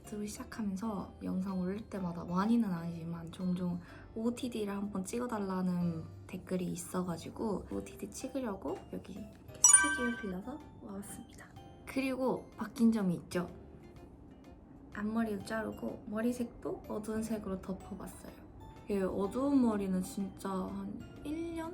분들께서 영상 올릴 때마다 많이는 아니지만 종종 OOTD를 한번 찍어달라는 댓글이 있어가지고 OOTD 찍으려고 여기 스튜디오 빌려서 와봤습니다. 그리고 바뀐 점이 있죠. 앞머리도 자르고 머리색도 어두운 색으로 덮어봤어요. 이 어두운 머리는 진짜 한 1년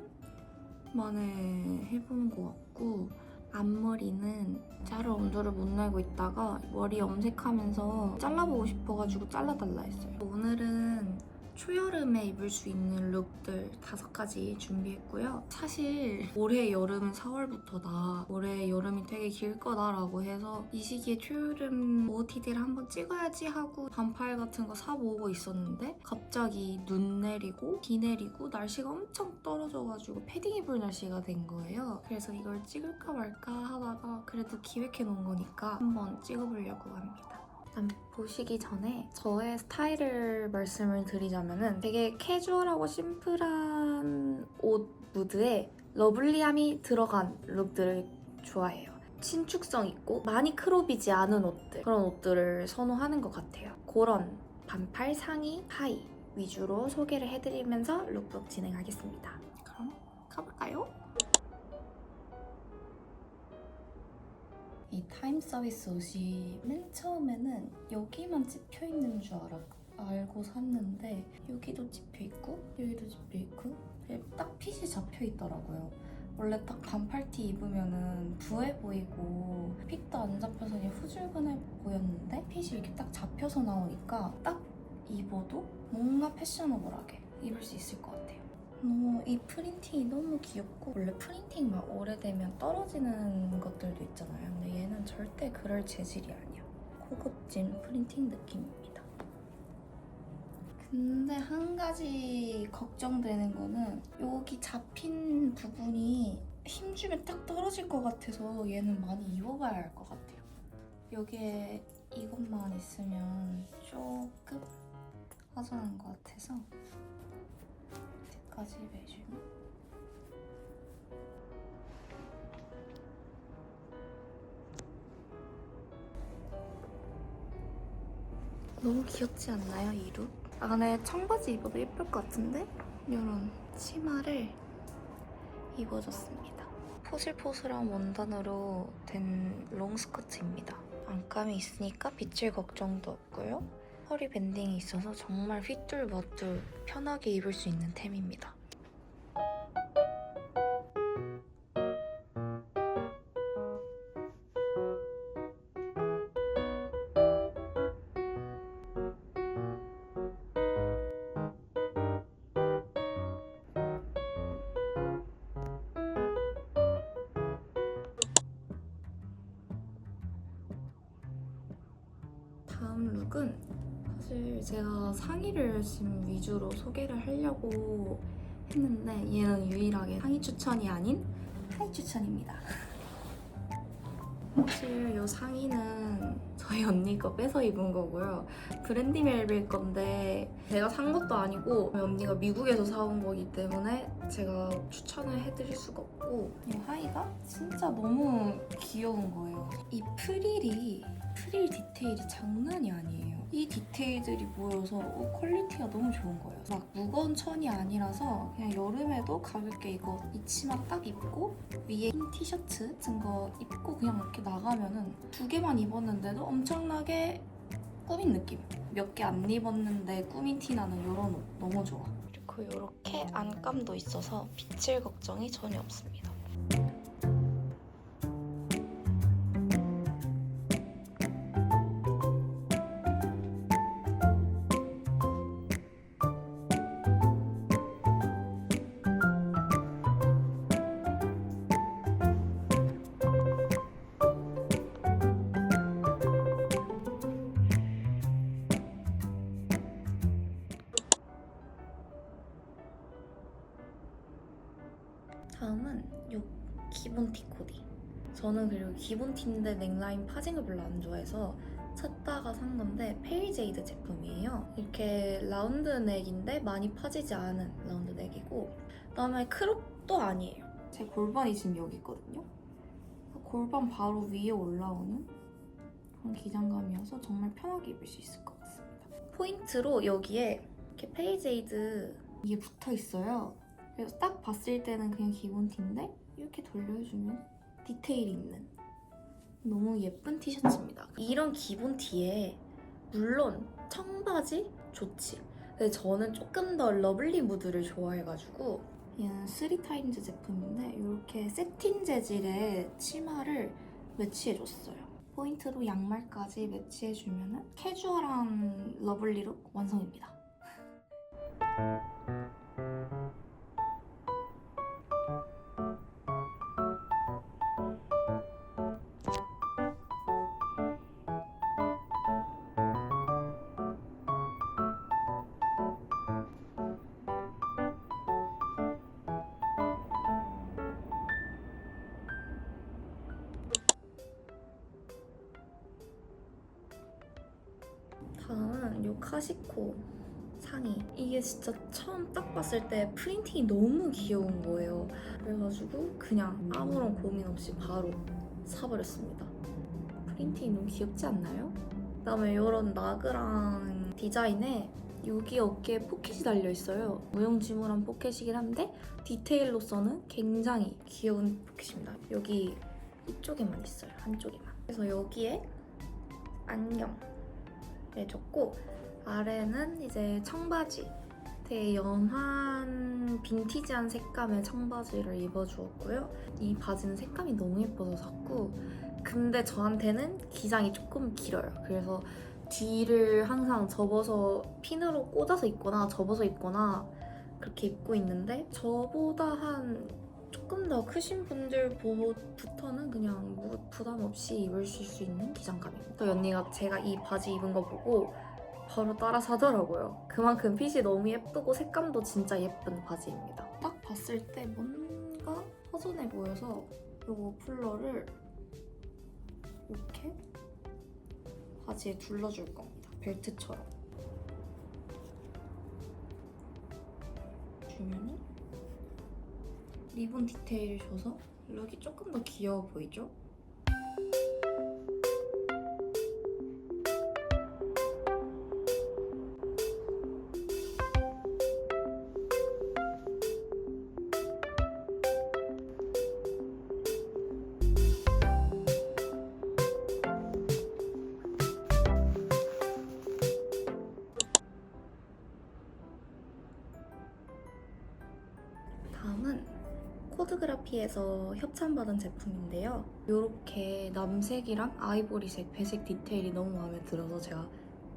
만에 해보는 것 같고 앞머리는 자를 엄두를 못 내고 있다가 머리 염색하면서 잘라보고 싶어가지고 잘라달라 했어요. 오늘은 초여름에 입을 수 있는 룩들 다섯 가지 준비했고요. 사실 올해 여름은 4월부터다. 올해 여름이 되게 길 거다라고 해서 이 시기에 초여름 OOTD를 한번 찍어야지 하고 반팔 같은 거 사모으고 있었는데 갑자기 눈 내리고 비 내리고 날씨가 엄청 떨어져가지고 패딩 입을 날씨가 된 거예요. 그래서 이걸 찍을까 말까 하다가 그래도 기획해 놓은 거니까 한번 찍어보려고 합니다. 일단 보시기 전에 저의 스타일을 말씀을 드리자면은 되게 캐주얼하고 심플한 옷 무드에 러블리함이 들어간 룩들을 좋아해요. 신축성 있고 많이 크롭이지 않은 옷들 그런 옷들을 선호하는 것 같아요. 그런 반팔 상의 하의 위주로 소개를 해드리면서 룩북 진행하겠습니다. 그럼 가볼까요? 이 타임 서비스 옷이 맨 처음에는 여기만 찝혀 있는 줄 알아 알고 샀는데 여기도 찝혀 있고 여기도 찝혀 있고 딱 핏이 잡혀 있더라고요. 원래 딱 반팔티 입으면은 부해 보이고 핏도 안 잡혀서 그냥 후줄근해 보였는데 핏이 이렇게 딱 잡혀서 나오니까 딱 입어도 뭔가 패셔너블하게 입을 수 있을 것 같아요. 너무 이 프린팅이 너무 귀엽고 원래 프린팅 막 오래되면 떨어지는 것들도 있잖아요. 근데 얘는 절대 그럴 재질이 아니야. 고급진 프린팅 느낌입니다. 근데 한 가지 걱정되는 거는 여기 잡힌 부분이 힘주면 딱 떨어질 것 같아서 얘는 많이 입어봐야 할 것 같아요. 여기에 이것만 있으면 조금 허전한 것 같아서 까지 매주면 너무 귀엽지 않나요 이 룩? 안에 청바지 입어도 예쁠 것 같은데? 이런 치마를 입어줬습니다 포슬포슬한 원단으로 된 롱스커트입니다 안감이 있으니까 빗질 걱정도 없고요 허리 밴딩이 있어서 정말 휘뚤머뚤 편하게 입을 수 있는 템입니다. 다음 룩은 사실 제가 상의를 지금 위주로 소개를 하려고 했는데 얘는 유일하게 상의 추천이 아닌 하의 추천입니다. 사실 이 상의는 저희 언니 거 뺏어 입은 거고요. 브랜디 멜빌 건데 제가 산 것도 아니고 언니가 미국에서 사온 거기 때문에 제가 추천을 해드릴 수가 없고 이 하의가 진짜 너무 귀여운 거예요. 이 프릴이 프릴 디테일이 장난이 아니에요. 이 디테일들이 모여서 옷 퀄리티가 너무 좋은 거예요. 막 무거운 천이 아니라서 그냥 여름에도 가볍게 이거 이 치마 딱 입고 위에 흰 티셔츠 같은 거 입고 그냥 이렇게 나가면은 두 개만 입었는데도 엄청나게 꾸민 느낌. 몇 개 안 입었는데 꾸민 티 나는 이런 옷 너무 좋아. 그리고 이렇게 안감도 있어서 빗질 걱정이 전혀 없습니다. 다음은 요 기본 티 코디. 저는 그리고 기본 티인데 넥라인 파징을 별로 안 좋아해서 찾다가 산 건데 페이제이드 제품이에요. 이렇게 라운드 넥인데 많이 파지지 않은 라운드 넥이고 그다음에 크롭도 아니에요. 제 골반이 지금 여기 있거든요. 골반 바로 위에 올라오는 그런 기장감이어서 정말 편하게 입을 수 있을 것 같습니다. 포인트로 여기에 이렇게 페이제이드 이게 붙어 있어요. 그래서 딱 봤을 때는 그냥 기본 티인데 이렇게 돌려주면 디테일이 있는 너무 예쁜 티셔츠입니다. 이런 기본 티에 물론 청바지 좋지. 근데 저는 조금 더 러블리 무드를 좋아해가지고 얘는 3타임즈 제품인데 이렇게 세틴 재질의 치마를 매치해줬어요. 포인트로 양말까지 매치해주면 캐주얼한 러블리룩 완성입니다. 다음은 요 카시코 상의. 이게 진짜 처음 딱 봤을 때 프린팅이 너무 귀여운 거예요. 그래가지고 그냥 아무런 고민 없이 바로 사버렸습니다. 프린팅이 너무 귀엽지 않나요? 그다음에 이런 나그랑 디자인에 여기 어깨에 포켓이 달려 있어요. 무용지물한 포켓이긴 한데 디테일로서는 굉장히 귀여운 포켓입니다. 여기 이쪽에만 있어요. 한쪽에만. 그래서 여기에 안경 내줬고 아래는 이제 청바지 되게 연한 빈티지한 색감의 청바지를 입어주었고요. 이 바지는 색감이 너무 예뻐서 샀고 근데 저한테는 기장이 조금 길어요. 그래서 뒤를 항상 접어서 핀으로 꽂아서 입거나 접어서 입거나 그렇게 입고 있는데 저보다 한 조금 더 크신 분들부터는 그냥 무- 부담 없이 입을 수 있는 기장감입니다. 또 언니가 제가 이 바지 입은 거 보고 바로 따라 사더라고요. 그만큼 핏이 너무 예쁘고 색감도 진짜 예쁜 바지입니다. 딱 봤을 때 뭔가 허전해 보여서 이 머플러를 이렇게 바지에 둘러줄 겁니다. 벨트처럼. 주면은 리본 디테일을 줘서 룩이 조금 더 귀여워 보이죠? 코드그라피에서 협찬받은 제품인데요. 이렇게 남색이랑 아이보리색, 배색 디테일이 너무 마음에 들어서 제가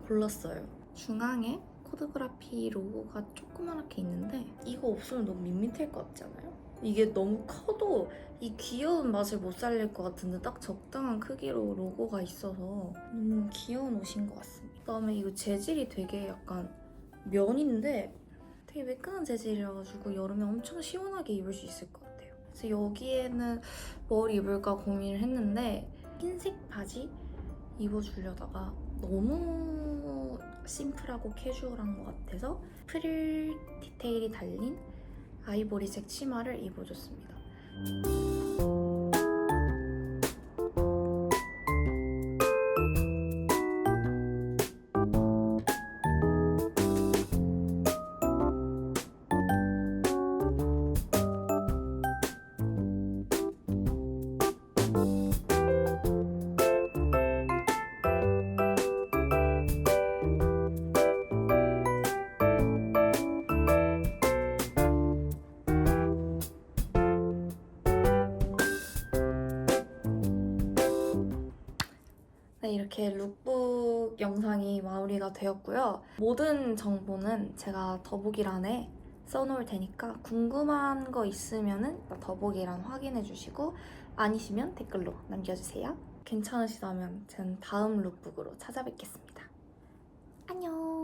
골랐어요. 중앙에 코드그라피 로고가 조그맣게 있는데 이거 없으면 너무 밋밋할 것 같지 않아요? 이게 너무 커도 이 귀여운 맛을 못 살릴 것 같은데 딱 적당한 크기로 로고가 있어서 너무 귀여운 옷인 것 같습니다. 그다음에 이거 재질이 되게 약간 면인데 되게 매끈한 재질이라가지고 여름에 엄청 시원하게 입을 수 있을 것 같아요. 그래서 여기에는 뭘 입을까 고민을 했는데 흰색 바지 입어주려다가 너무 심플하고 캐주얼한 것 같아서 프릴 디테일이 달린 아이보리색 치마를 입어줬습니다. 네, 이렇게 룩북 영상이 마무리가 되었고요. 모든 정보는 제가 더보기란에 써놓을 테니까 궁금한 거 있으면은 더보기란 확인해 주시고 아니시면 댓글로 남겨주세요. 괜찮으시다면 전 다음 룩북으로 찾아뵙겠습니다. 안녕!